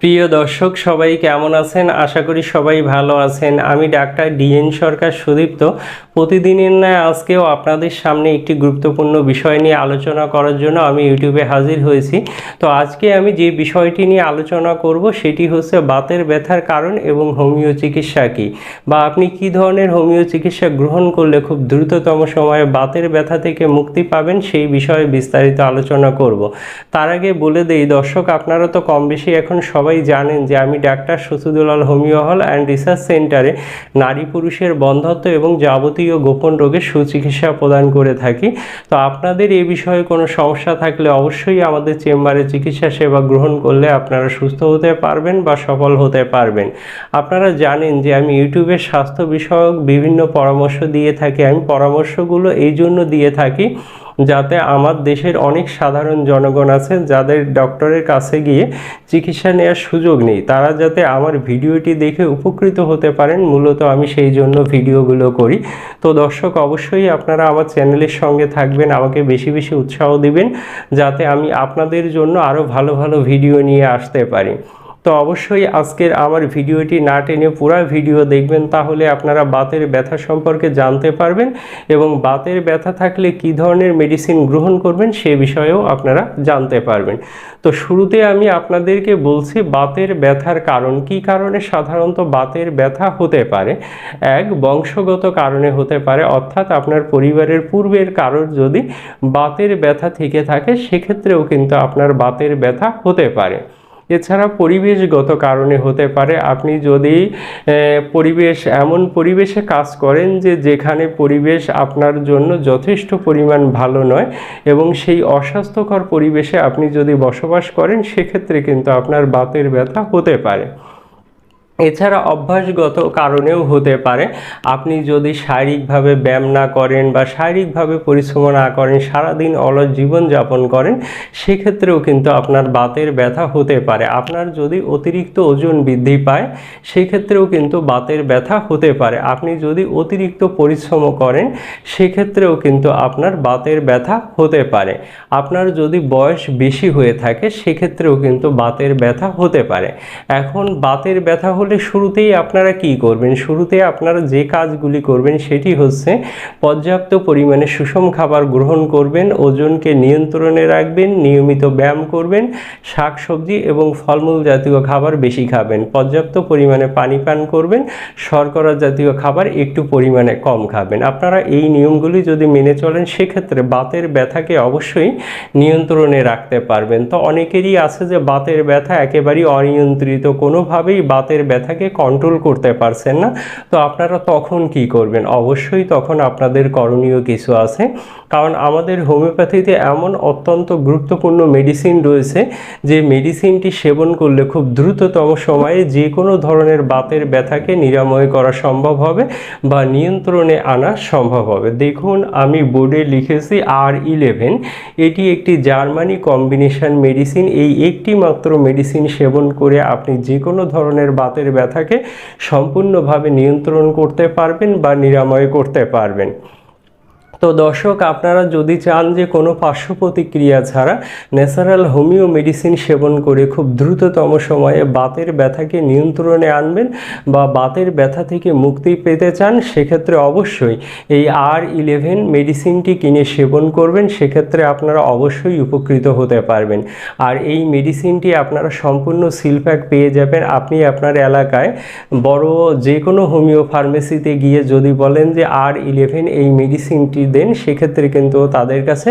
প্রিয় দর্শক, সবাই কেমন আছেন? আশা করি সবাই ভালো আছেন। আমি ডাক্তার ডিএন সরকার সুদীপ্ত। প্রতিদিনের ন্যায় আজকেও আপনাদের সামনে একটি গুরুত্বপূর্ণ বিষয় নিয়ে আলোচনা করার জন্য আমি ইউটিউবে হাজির হয়েছি। তো আজকে আমি যে বিষয়টি নিয়ে আলোচনা করব, সেটি হচ্ছে বাতের ব্যথার কারণ এবং হোমিও চিকিৎসা কী। বা আপনি কি ধরনের হোমিও চিকিৎসা গ্রহণ করলে খুব দ্রুততম সময়ে বাতের ব্যথা থেকে মুক্তি পাবেন, সেই বিষয়ে বিস্তারিত আলোচনা করব। তার আগে বলে দেই, দর্শক, আপনারা তো কম বেশি এখন সবাই জানেন যে আমি doctor Susudulal homeo hall and research সেন্টারে নারী পুরুষের বন্ধত্ব এবং যাবতীয় গোপন রোগের সুচিকিৎসা প্রদান করে থাকি। তো আপনাদের এ বিষয়ে কোনো সমস্যা থাকলে অবশ্যই আমাদের চেম্বারে চিকিৎসা সেবা গ্রহণ করলে আপনারা সুস্থ হতে পারবেন বা সফল হতে পারবেন। আপনারা জানেন যে আমি ইউটিউবে স্বাস্থ্য বিষয়ক বিভিন্ন পরামর্শ দিয়ে থাকি। আমি পরামর্শগুলো এই জন্য দিয়ে থাকি যাতে আমার দেশের অনেক সাধারণ জনগণ আছে যাদের ডক্টরের কাছে গিয়ে চিকিৎসা নেওয়ার সুযোগ নেই। তারা যাতে আমার ভিডিওটি দেখে উপকৃত হতে পারেন, মূলত আমি সেই জন্য ভিডিওগুলো করি। তো দর্শক, অবশ্যই আপনারা আমার চ্যানেলের সঙ্গে থাকবেন, আমাকে বেশি বেশি উৎসাহ দিবেন, যাতে আমি আপনাদের জন্য আরও ভালো ভালো ভিডিও নিয়ে আসতে পারি। তো অবশ্যই আজকের আমার ভিডিওটি না টেনে পুরো ভিডিও দেখবেন, তাহলে আপনারা বাতের ব্যথা সম্পর্কে জানতে পারবেন এবং বাতের ব্যথা থাকলে কী ধরনের মেডিসিন গ্রহণ করবেন সে বিষয়েও আপনারা জানতে পারবেন। তো শুরুতে আমি আপনাদেরকে বলছি বাতের ব্যথার কারণ, কি কারণে সাধারণত বাতের ব্যথা হতে পারে? এক, বংশগত কারণে হতে পারে, অর্থাৎ আপনার পরিবারের পূর্বের কারোর যদি বাতের ব্যথা থেকে থাকে, সেক্ষেত্রেও কিন্তু আপনার বাতের ব্যথা হতে পারে। এছাড়া পরিবেশগত কারণে হতে পারে। আপনি যদি পরিবেশ, এমন পরিবেশে কাজ করেন যে যেখানে পরিবেশ আপনার জন্য যথেষ্ট পরিমাণ ভালো নয় এবং সেই অস্বাস্থ্যকর পরিবেশে আপনি যদি বসবাস করেন, সেক্ষেত্রে কিন্তু আপনার বাতের ব্যথা হতে পারে। এছাড়া অভ্যাসগত কারণেও হতে পারে। আপনি যদি শারীরিকভাবে ব্যায়াম না করেন বা শারীরিকভাবে পরিশ্রম না করেন, সারাদিন অলস জীবনযাপন করেন, সেক্ষেত্রেও কিন্তু আপনার বাতের ব্যথা হতে পারে। আপনার যদি অতিরিক্ত ওজন বৃদ্ধি পায়, সেক্ষেত্রেও কিন্তু বাতের ব্যথা হতে পারে। আপনি যদি অতিরিক্ত পরিশ্রম করেন, সেক্ষেত্রেও কিন্তু আপনার বাতের ব্যথা হতে পারে। আপনার যদি বয়স বেশি হয়ে থাকে, সেক্ষেত্রেও কিন্তু বাতের ব্যথা হতে পারে। এখন বাতের ব্যথা শুরুতেই আপনারা কি করবেন? শুরুতে আপনারা যে কাজগুলি করবেন সেটি হচ্ছে পর্যাপ্ত পরিমাণে সুষম খাবার গ্রহণ করবেন, ওজনকে নিয়ন্ত্রণে রাখবেন, নিয়মিত ব্যায়াম করবেন, শাকসবজি এবং ফলমূল জাতীয় খাবার বেশি খাবেন, পর্যাপ্ত পরিমাণে পানি পান করবেন, শর্করা জাতীয় খাবার একটু পরিমাণে কম খাবেন। আপনারা এই নিয়মগুলি যদি মেনে চলেন, সেক্ষেত্রে বাতের ব্যথাকে অবশ্যই নিয়ন্ত্রণে রাখতে পারবেন। তো অনেকেরই আছে যে বাতের ব্যথা একেবারেই অনিয়ন্ত্রিত, কোনোভাবেই বাতের ব্যথাকে কন্ট্রোল করতে পারছেন না, তো আপনারা তখন কি করবেন? অবশ্যই তখন আপনাদের করণীয় কিছু আছে। কারণ আমাদের হোমিওপ্যাথিতে এমন অত্যন্ত গুরুত্বপূর্ণ মেডিসিন রয়েছে, যে মেডিসিনটি সেবন করলে খুব দ্রুততম সময়ে যে কোনো ধরনের বাতের ব্যথাকে নিরাময় করা সম্ভব হবে বা নিয়ন্ত্রণে আনা সম্ভব হবে। দেখুন, আমি বোর্ডে লিখেছি আর ইলেভেন এটি একটি জার্মানি কম্বিনেশন মেডিসিন এই একটি মাত্র মেডিসিন সেবন করে আপনি যে কোনো ধরনের বাতের ব্যথাকে সম্পূর্ণভাবে নিয়ন্ত্রণ করতে পারবেন বা নিরাময় করতে পারবেন। তো দর্শক, আপনারা যদি চান যে কোনো পার্শ্ব প্রতিক্রিয়া ছাড়া ন্যাচারাল হোমিও মেডিসিন সেবন করে খুব দ্রুততম সময়ে বাতের ব্যথাকে নিয়ন্ত্রণে আনবেন বা বাতের ব্যথা থেকে মুক্তি পেতে চান, সেক্ষেত্রে অবশ্যই এই আর ইলেভেন মেডিসিনটি কিনে সেবন করবেন। সেক্ষেত্রে আপনারা অবশ্যই উপকৃত হতে পারবেন। আর এই মেডিসিনটি আপনারা সম্পূর্ণ সিলপ্যাক পেয়ে যাবেন। আপনি আপনার এলাকায় বড় যে কোনো হোমিও ফার্মেসিতে গিয়ে যদি বলেন যে আর ইলেভেন এই মেডিসিনটি দেন, সেক্ষেত্রে কিন্তু তাদের কাছে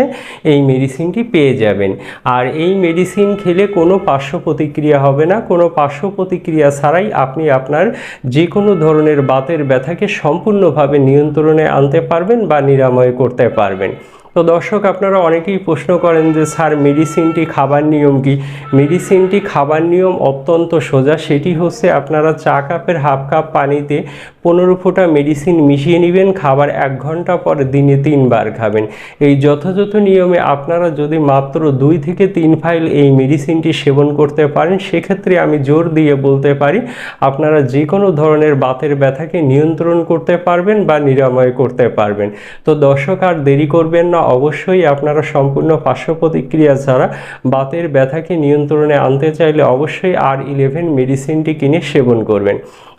এই মেডিসিনটি পেয়ে যাবেন। আর এই মেডিসিন খেলে কোনো পার্শ্ব প্রতিক্রিয়া হবে না। কোনো পার্শ্ব প্রতিক্রিয়া ছাড়াই আপনি আপনার যে কোনো ধরনের বাতের ব্যথাকে সম্পূর্ণভাবে নিয়ন্ত্রণে আনতে পারবেন বা নিরাময় করতে পারবেন। তো দর্শক, আপনারা অনেকেই প্রশ্ন করেন যে, স্যার, মেডিসিনটি খাবার নিয়ম কি? মেডিসিনটি খাবার নিয়ম অত্যন্ত সোজা। সেটি হচ্ছে আপনারা চা কাপের হাফ কাপ পানিতে পনেরো ফোঁটা মেডিসিন মিশিয়ে নেবেন। খাবার এক ঘণ্টা পর দিনে তিনবার খাবেন। এই যথাযথ নিয়মে আপনারা যদি মাত্র দুই থেকে তিন ফাইল এই মেডিসিনটি সেবন করতে পারেন, সেক্ষেত্রে আমি জোর দিয়ে বলতে পারি, আপনারা যে কোনো ধরনের বাতের ব্যথাকে নিয়ন্ত্রণ করতে পারবেন বা নিরাময় করতে পারবেন। তো দর্শক, আর দেরি করবেন না। অবশ্যই আপনারা সম্পূর্ণ পার্শ্ব প্রতিক্রিয়া ছাড়া বাতের ব্যথাকে নিয়ন্ত্রণে আনতে চাইলে অবশ্যই আর ইলেভেন মেডিসিনটি কিনে সেবন করবেন।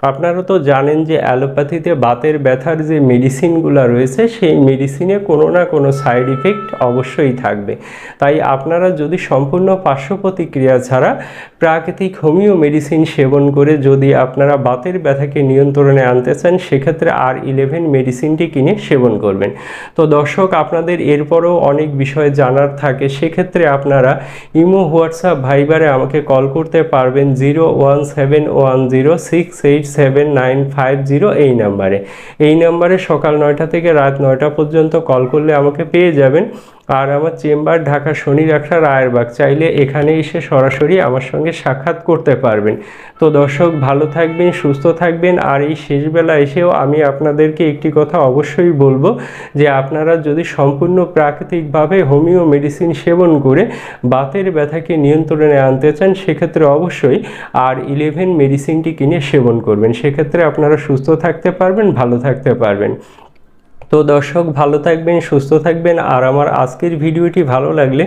আপনারা তো জানেন যে অ্যালোপ্যাথিতে বাতের ব্যথার যে মেডিসিনগুলো রয়েছে, সেই মেডিসিনে কোনো না কোনো সাইড ইফেক্ট অবশ্যই থাকবে। তাই আপনারা যদি সম্পূর্ণ পার্শ্ব প্রতিক্রিয়া ছাড়া প্রাকৃতিক হোমিও মেডিসিন সেবন করে যদি আপনারা বাতের ব্যথাকে নিয়ন্ত্রণে আনতে চান, সেক্ষেত্রে আর ইলেভেন মেডিসিনটি কিনে সেবন করবেন। তো দর্শক, আপনাদের এরপরও অনেক বিষয় জানার থাকে, সেক্ষেত্রে আপনারা ইমো, হোয়াটসঅ্যাপ, ভাইবারে আমাকে কল করতে পারবেন zero one seven one zero six eight seven nine five zero এই নাম্বারে। এই নাম্বারে সকাল নয়টা থেকে রাত নয়টা পর্যন্ত কল করলে আমাকে পেয়ে যাবেন। আর আমার চেম্বার ঢাকা শনি রাখা রায়েরবাগ চাইলে এখানে এসে সরাসরি আমার সঙ্গে সাক্ষাৎ করতে পারবেন। তো দর্শক, ভালো থাকবেন, সুস্থ থাকবেন। আর এই শেষবেলা এসেও আমি আপনাদেরকে একটি কথা অবশ্যই বলব যে আপনারা যদি সম্পূর্ণ প্রাকৃতিকভাবে হোমিও মেডিসিন সেবন করে বাতের ব্যথাকে নিয়ন্ত্রণে আনতে চান, সেক্ষেত্রে অবশ্যই আর ইলেভেন মেডিসিনটি কিনে সেবন করবেন। সেক্ষেত্রে আপনারা সুস্থ থাকতে পারবেন, ভালো থাকতে পারবেন। তো দর্শক, ভালো থাকবেন, সুস্থ থাকবেন। আর আমার আজকের ভিডিওটি ভালো লাগলে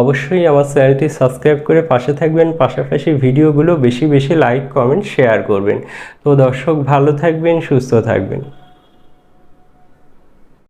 অবশ্যই আমার চ্যানেলটি সাবস্ক্রাইব করে পাশে থাকবেন। পাশাপাশি ভিডিওগুলো বেশি বেশি লাইক, কমেন্ট, শেয়ার করবেন। তো দর্শক, ভালো থাকবেন, সুস্থ থাকবেন।